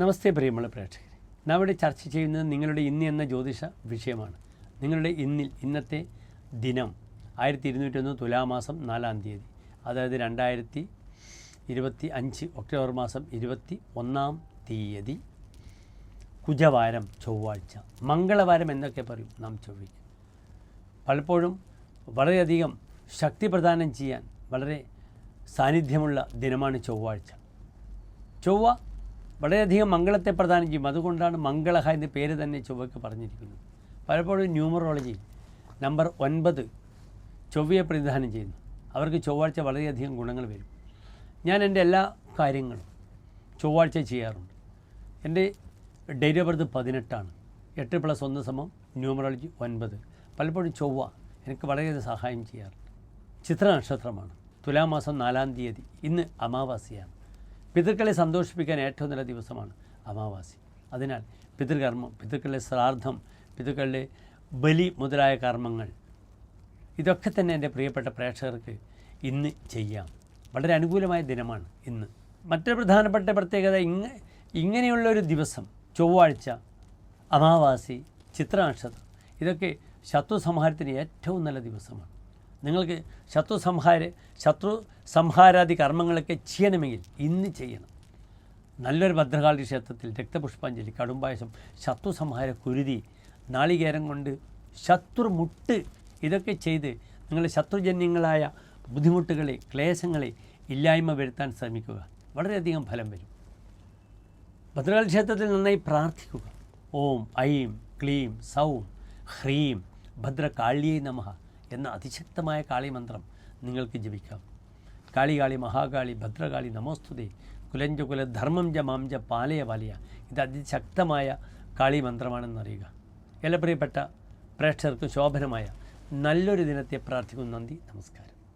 നമസ്തേ പ്രിയമുള്ള പ്രേക്ഷകർ നാം ഇവിടെ ചർച്ച ചെയ്യുന്നത് നിങ്ങളുടെ ഇന്ന് എന്ന ജ്യോതിഷ വിഷയമാണ്. നിങ്ങളുടെ ഇന്നിൽ ഇന്നത്തെ ദിനം ആയിരത്തി ഇരുന്നൂറ്റൊന്ന് തുലാമാസം നാലാം തീയതി. അതായത് രണ്ടായിരത്തി ഇരുപത്തി അഞ്ച് ഒക്ടോബർ മാസം ഇരുപത്തി ഒന്നാം തീയതി. കുജവാരം ചൊവ്വാഴ്ച. മംഗളവാരം എന്നൊക്കെ പറയും നാം ചൊവ്വയ്ക്ക്. പലപ്പോഴും വളരെയധികം ശക്തി പ്രദാനം ചെയ്യാൻ വളരെ സാന്നിധ്യമുള്ള ദിനമാണ് ചൊവ്വാഴ്ച. ചൊവ്വ വളരെയധികം മംഗളത്തെ പ്രദാനം ചെയ്യും. അതുകൊണ്ടാണ് മംഗളഹ എന്ന പേര് തന്നെ ചൊവ്വയ്ക്ക് പറഞ്ഞിരിക്കുന്നത്. പലപ്പോഴും ന്യൂമറോളജി നമ്പർ ഒൻപത് ചൊവ്വയെ പ്രതിദാനം ചെയ്യുന്നു. അവർക്ക് ചൊവ്വാഴ്ച വളരെയധികം ഗുണങ്ങൾ വരും. ഞാൻ എന്റെ എല്ലാ കാര്യങ്ങളും ചൊവ്വാഴ്ച ചെയ്യാറുണ്ട്. എന്റെ ഡേറ്റ് ഓഫ് ബർത്ത് പതിനെട്ടാണ്. എട്ട് പ്ലസ് ഒന്ന് സമം ന്യൂമറോളജി ഒൻപത്. പലപ്പോഴും ചൊവ്വ എനിക്ക് വളരെയധികം സഹായം ചെയ്യാറുണ്ട്. ചിത്ര നക്ഷത്രമാണ്. തുലാമാസം നാലാം തീയതി. ഇന്ന് അമാവാസിയാണ്. പിതൃക്കളെ സന്തോഷിപ്പിക്കാൻ ഏറ്റവും നല്ല ദിവസമാണ് അമാവാസി. അതിനാൽ പിതൃകർമ്മം പിതൃക്കളുടെ ശ്രാദ്ധം പിതൃക്കളുടെ ബലി മുതലായ കർമ്മങ്ങൾ ഇതൊക്കെ തന്നെ എന്റെ പ്രിയപ്പെട്ട പ്രേക്ഷകർക്ക് ഇന്ന് ചെയ്യാം. വളരെ അനുകൂലമായ ദിനമാണ് ഇന്ന്. മറ്റൊരു പ്രധാനപ്പെട്ട പ്രത്യേകത ഇങ്ങ ഇങ്ങനെയുള്ളൊരു ദിവസം ചൊവ്വാഴ്ച അമാവാസി ചിത്ര നക്ഷത്രം ഇതൊക്കെ ശത്രു സംഹാരത്തിന് ഏറ്റവും നല്ല ദിവസമാണ്. നിങ്ങൾക്ക് ശത്രു സംഹാര ശത്രു സംഹാരാദി കർമ്മങ്ങളൊക്കെ ചെയ്യണമെങ്കിൽ ഇന്ന് ചെയ്യണം. നല്ലൊരു ഭദ്രകാളി ക്ഷേത്രത്തിൽ രക്തപുഷ്പാഞ്ജലി കടുംപായസം ശത്രു സംഹാര കുരുതി നാളികേരം കൊണ്ട് ശത്രുമുട്ട് ഇതൊക്കെ ചെയ്ത് നിങ്ങളുടെ ശത്രുജന്യങ്ങളായ ബുദ്ധിമുട്ടുകളെ ക്ലേശങ്ങളെ ഇല്ലായ്മ വരുത്താൻ ശ്രമിക്കുക. വളരെയധികം ഫലം വരും. ഭദ്രകാളി ക്ഷേത്രത്തിൽ നന്നായി പ്രാർത്ഥിക്കുക. ഓം ഐം ക്ലീം സൗം ഹ്രീം ഭദ്രകാളിയേ നമഃ. എന്ന അതിശക്തമായ കാളിമന്ത്രം നിങ്ങൾക്ക് ജപിക്കാം. കാളി കാളി മഹാകാളി ഭദ്രകാളി നമോസ്തുതി. കുലഞ്ച കുല ധർമ്മം ജ മാം ജ പാലയ പാലയ ഇത് അതിശക്തമായ കാളി മന്ത്രമാണെന്നറിയുക എല്ലാ പ്രിയപ്പെട്ട പ്രേക്ഷകർക്ക് ശോഭനമായ നല്ലൊരു ദിനത്തെ പ്രാർത്ഥിക്കുന്നു. നന്ദി. നമസ്കാരം.